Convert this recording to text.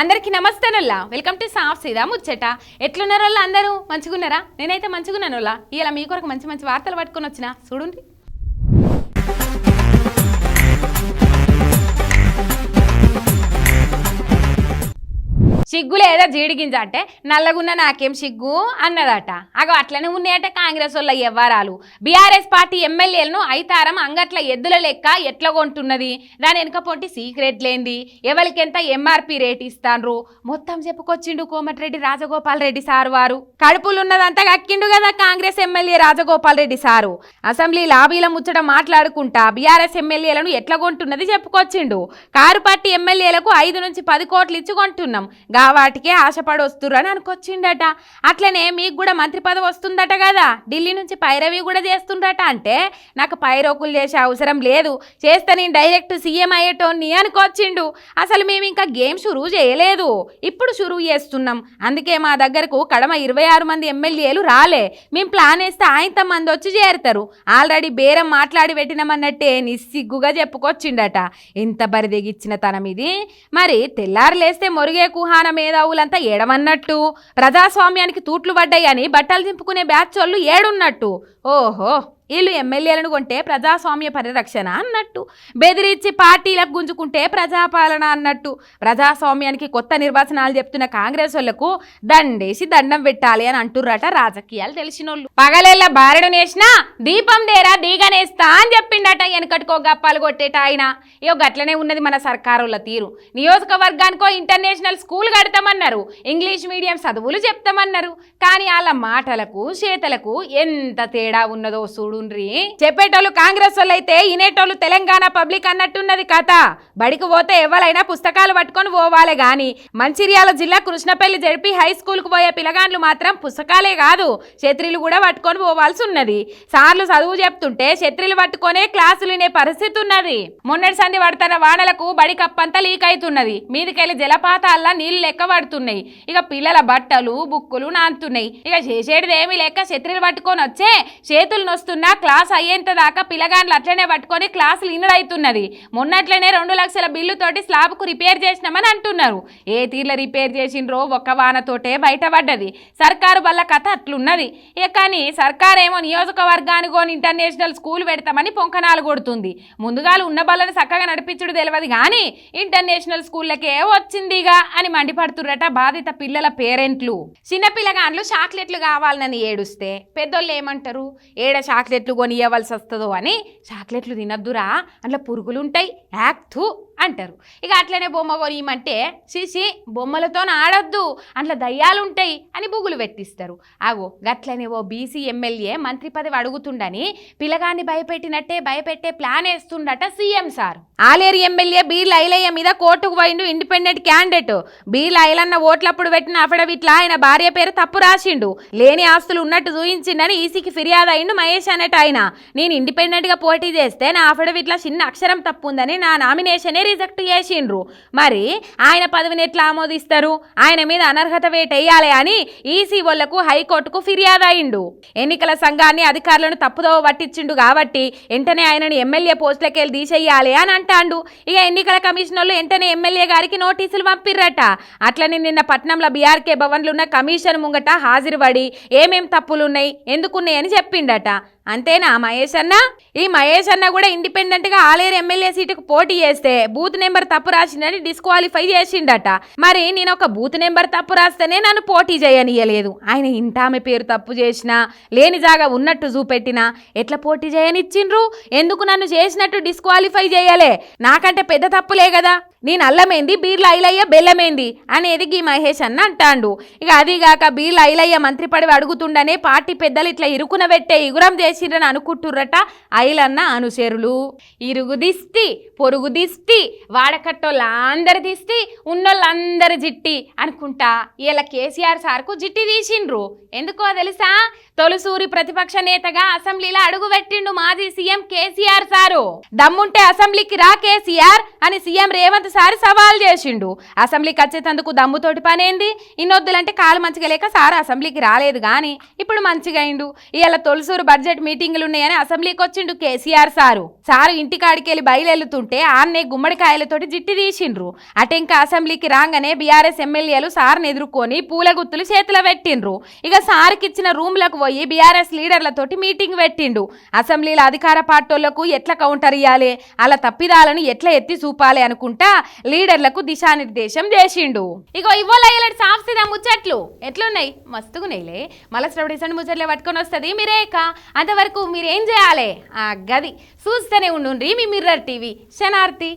అందరికీ నమస్తేనుల్లా welcome to సాఫ్ సీదా ముచ్చట. ఎట్లున్నారు అందరూ? మంచిగున్నారా? నేనైతే మంచిగున్నానుల్లా వాళ్ళ ఇలా మీ కొరకు మంచి మంచి వార్తలు పట్టుకొని వచ్చిన. చూడండి. సిగ్గు లేదా జీడిగింజ అంటే నల్లగున్న నాకేం సిగ్గు అన్నదట. అగో అట్లనే ఉన్నాయట కాంగ్రెస్ వాళ్ళ వ్యవహారాలు బీఆర్ఎస్ పార్టీ ఎమ్మెల్యేలను ఐతారం అంగట్ల ఎద్దుల లెక్క ఎట్లా కొంటున్నది? దాని వెనుక పొంటి సీక్రెట్ లేంది. ఎవరికెంత ఎంఆర్పి రేట్ ఇస్తాన్రు? మొత్తం చెప్పుకొచ్చిండు కోమటిరెడ్డి రాజగోపాల్ రెడ్డి సారు వారు. కడుపులున్నదంతా కక్కిండు కదా Congress MLA Rajagopal Reddy sir. Assembly లాబీల ముచ్చట మాట్లాడుకుంటా బీఆర్ఎస్ ఎమ్మెల్యేలను ఎట్లా కొంటున్నది చెప్పుకొచ్చిండు. కారు పార్టీ ఎమ్మెల్యేలకు ఐదు నుంచి పది కోట్లు ఇచ్చి కొంటున్నాం. గా వాటికే ఆశపడి వస్తుర్రు అని అనుకొచ్చిండట. అట్లనే మీకు కూడా మంత్రి పదవి వస్తుందట కదా. ఢిల్లీ నుంచి పైరవి కూడా చేస్తుండట అంటే నాకు పైరోకులు చేసే అవసరం లేదు. చేస్తే నేను డైరెక్ట్ సీఎం అయ్యేటోన్ని అనుకొచ్చిండు. అసలు మేము ఇంకా గేమ్ షురూ చేయలేదు. ఇప్పుడు షురూ చేస్తున్నాం. అందుకే మా దగ్గరకు కడమ ఇరవై ఆరు మంది ఎమ్మెల్యేలు రాలే. మేము ప్లాన్ వేస్తే ఆయంత మంది వచ్చి చేరుతారు. ఆల్రెడీ బేరం మాట్లాడి పెట్టినామన్నట్టే నిస్సిగ్గుగా చెప్పుకొచ్చిండట. ఇంత బరిదెగిచ్చిన తనం ఇది మరి తెల్లారులేస్తే మొరిగే కుహాన మేధావులంతా ఏడమన్నట్టు. ప్రజాస్వామ్యానికి తూట్లు పడ్డాయని బట్టలు దింపుకునే బ్యాచ్ వాళ్ళు ఏడున్నట్టు. ఓహో. వీళ్ళు ఎమ్మెల్యేలను కొంటే ప్రజాస్వామ్య పరిరక్షణ అన్నట్టు. బెదిరించి పార్టీలకు గుంజుకుంటే ప్రజాపాలన అన్నట్టు. ప్రజాస్వామ్యానికి కొత్త నిర్వచనాలు చెప్తున్న కాంగ్రెస్ వాళ్ళకు దండేసి దండం పెట్టాలి అని అంటుర్రట రాజకీయాలు తెలిసినోళ్ళు. పగలేళ్ళ బారెడు నేసినా దీపం దేరా దీగనేస్తా అని చెప్పిండట వెనకటికో గప్పాలు కొట్టేట ఆయన. ఇయో గట్లనే ఉన్నది మన సర్కారుల తీరు. నియోజకవర్గానికో ఇంటర్నేషనల్ స్కూల్ కడతామన్నారు. ఇంగ్లీష్ మీడియం చదువులు చెప్తామన్నారు. కానీ వాళ్ళ మాటలకు చేతలకు ఎంత తేడా ఉన్నదో చూడు. చూడుండ్రి చెప్పేటోళ్ళు కాంగ్రెస్ వాళ్ళు అయితే ఇనేటోళ్ళు తెలంగాణ పబ్లిక్ అన్నట్టున్నది కథ. బడికి పోతే ఎవరైనా పుస్తకాలు పట్టుకొని పోవాలి గాని మంచిర్యాల జిల్లా కృష్ణపల్లి జడిపి హై స్కూల్కు పోయే పిల్లగాండ్లు మాత్రం పుస్తకాలే కాదు ఛత్రిలు కూడా పట్టుకొని పోవాల్సి ఉన్నది సార్లు చదువు చెప్తుంటే ఛత్రిలు పట్టుకొనే క్లాసులు వినే పరిస్థితి ఉన్నది మొన్నటి సంధి పడుతున్న వానలకు బడి కప్పంతా లీక్ అవుతున్నది మీదికెళ్ళి జలపాతాల్లో నీళ్ళు లెక్క పడుతున్నాయి. ఇక పిల్లల బట్టలు బుక్కులు నానుతున్నాయి. ఇక చేసేటిది ఏమీ లేక ఛత్రిలు పట్టుకొని వచ్చే చేతులు నొస్తున్న క్లాస్ అయ్యేంత దాకా పిల్లగాండ్లు అట్లనే పట్టుకొని క్లాస్ లీనర్ అవుతున్నది. మొన్నట్లనే రెండు లక్షల బిల్లుతోటి స్లాబ్కు రిపేర్ చేసినామని అంటున్నారు. ఏ తీర్ల రిపేర్ చేసిండ్రో ఒక్క వానతోటే బయటపడ్డది. సర్కారు వల్ల కథ అట్లున్నది. ఇక కానీ సర్కారేమో నియోజకవర్గానికో ఇంటర్నేషనల్ స్కూల్ పెడతామని పొంకనాలు కొడుతుంది. ముందుగాలు ఉన్న బల్లని చక్కగా నడిపించుడు తెలియదు కానీ ఇంటర్నేషనల్ స్కూళ్ళకే వచ్చిందిగా అని మండిపడుతుర్రట బాధిత పిల్లల పేరెంట్లు. చిన్న పిల్లగాండ్లు చాక్లెట్లు కావాలని ఏడుస్తే పెద్దోళ్ళు ఏమంటారు? ఏడ చాక్లెట్లు కొని ఇవ్వవలసి వస్తుందో అని చాక్లెట్లు తినద్దురా. అందులో పురుగులు ఉంటాయి యాక్తు అంటారు. ఇక అట్లనే బొమ్మ కొనియమంటే సిసి బొమ్మలతో ఆడొద్దు అట్లా దయ్యాలు ఉంటాయి అని బుగులు పెట్టిస్తారు. ఆగో గట్లనే ఓ బీసీ ఎమ్మెల్యే మంత్రి పదవి అడుగుతుండని పిల్లగాన్ని భయపెట్టినట్టే భయపెట్టే plan వేస్తుండట CM sir. Aleru MLA Beerla Ailaiah మీద కోర్టుకు పోయిండు ఇండిపెండెంట్ క్యాండిడేట్. బీ ఐలన్న ఓట్లప్పుడు పెట్టిన అఫిడవిట్లా ఆయన భార్య పేరు తప్పు రాసిండు. లేని ఆస్తులు ఉన్నట్టు చూయించిండని ఈసీకి ఫిర్యాదు అయిండు మహేష్ అన్నట్టు ఆయన. నేను ఇండిపెండెంట్గా పోటీ చేస్తే నా అఫిడవిట్లో చిన్న అక్షరం తప్పు ఉందని నా నామినేషనే రిజెక్ట్ చేసిండ్రు. మరి ఆయన పదవిని ఎట్లా ఆమోదిస్తారు? ఆయన మీద అనర్హత వేటేయాలి అని ఈసీ వాళ్ళకు హైకోర్టుకు ఫిర్యాదు అయిండు. ఎన్నికల సంఘాన్ని అధికారులను తప్పుదోవ పట్టించిండు కాబట్టి వెంటనే ఆయనను ఎమ్మెల్యే పోస్టులకి వెళ్ళి తీసేయాలి అని అంటాండు. ఇక ఎన్నికల కమిషనర్లు వెంటనే ఎమ్మెల్యే గారికి నోటీసులు పంపిర్రట. అట్లనే నిన్న పట్నంలో బీఆర్కే భవన్లు ఉన్న కమిషన్ ముంగట హాజరుపడి ఏమేం తప్పులున్నాయి ఎందుకున్నాయని చెప్పిండట. అంతేనా మహేష్ అన్న? ఈ మహేష్ అన్న కూడా ఇండిపెండెంట్గా ఆలేరు ఎమ్మెల్యే సీటుకు పోటీ చేస్తే బూత్ నెంబర్ తప్పు రాసిందని డిస్క్వాలిఫై చేసిండట. మరి నేను ఒక బూత్ నెంబర్ తప్పు రాస్తేనే నన్ను పోటీ చేయనియలేదు. ఆయన ఇంటామె పేరు తప్పు చేసినా లేని జాగా ఉన్నట్టు చూపెట్టినా ఎట్లా పోటీ చేయనిచ్చిండ్రు? ఎందుకు నన్ను చేసినట్టు డిస్క్వాలిఫై చేయలే? నాకంటే పెద్ద తప్పులే కదా. నేను అల్లమేంది? బీర్ల ఐలయ్య బెల్లమేంది? అనేది గీ మహేష్ అన్న అంటాండు. ఇక అదిగాక బీర్ల ఐలయ్య మంత్రి పడవి అడుగుతుండనే పార్టీ పెద్దలు ఇట్లా ఇరుకున పెట్టే ఇగురం చేసిండ్రని అనుకుంటుర్రట ఐలన్న అనుచరులు. ఇరుగు దిస్తి పొరుగు దిస్తి వాడకట్టోళ్ళందరి దిస్తి ఉన్నోళ్ళందరి జిట్టి అనుకుంటా. ఇలా కేసీఆర్ సార్కు జిట్టి తీసిండ్రు. ఎందుకో తెలుసా? తొలిసూరి ప్రతిపక్ష నేతగా అసెంబ్లీలో అడుగు పెట్టిండు మాజీ సీఎం కేసీఆర్ సారు. దమ్ముంటే అసెంబ్లీకి రా కేసీఆర్ అని సీఎం రేవంత్ మరోసారి సవాల్ చేసిండు. అసెంబ్లీకి వచ్చేటందుకు దమ్ముతోటి పనేంది? ఇన్నొద్దులంటే కాలు మంచిగా లేక సార్ అసెంబ్లీకి రాలేదు కానీ ఇప్పుడు మంచిగా అయిండు. ఇవాళ తొలసూరు బడ్జెట్ మీటింగులు ఉన్నాయని అసెంబ్లీకి వచ్చిండు కేసీఆర్ సారు. సారు ఇంటికాడికి వెళ్ళి బయలుతుంటే ఆన్నే గుమ్మడికాయలతోటి జిట్టి తీసిండ్రు. అటెంక అసెంబ్లీకి రాగానే బీఆర్ఎస్ ఎమ్మెల్యేలు సార్ని ఎదుర్కొని పూల గుత్తులు చేతిలో పెట్టిండ్రు. ఇక సార్కి ఇచ్చిన రూమ్లకు పోయి బీఆర్ఎస్ లీడర్లతోటి మీటింగ్ పెట్టిండు. అసెంబ్లీలో అధికార పార్టీలకు ఎట్లా కౌంటర్ ఇయ్యాలి? అలా తప్పిదాలను ఎట్లా ఎత్తి చూపాలి అనుకుంటా లీడర్లకు దిశానిర్దేశం చేసిండు. ఇగో ఇవ్వాల ఇలాంటి సాఫ్సిదా ముచ్చట్లు ఎట్లున్నాయి? మస్తుగున్నాయిలే. మళ్ళీ శ్రవణిసండి ముచ్చట్లే పట్టుకొని వస్తుంది. మీరేక? అంతవరకు మీరేం చేయాలి? ఆ గది. చూస్తూనే ఉండుండ్రి మీ మిర్రర్ టీవీ. శనార్తి.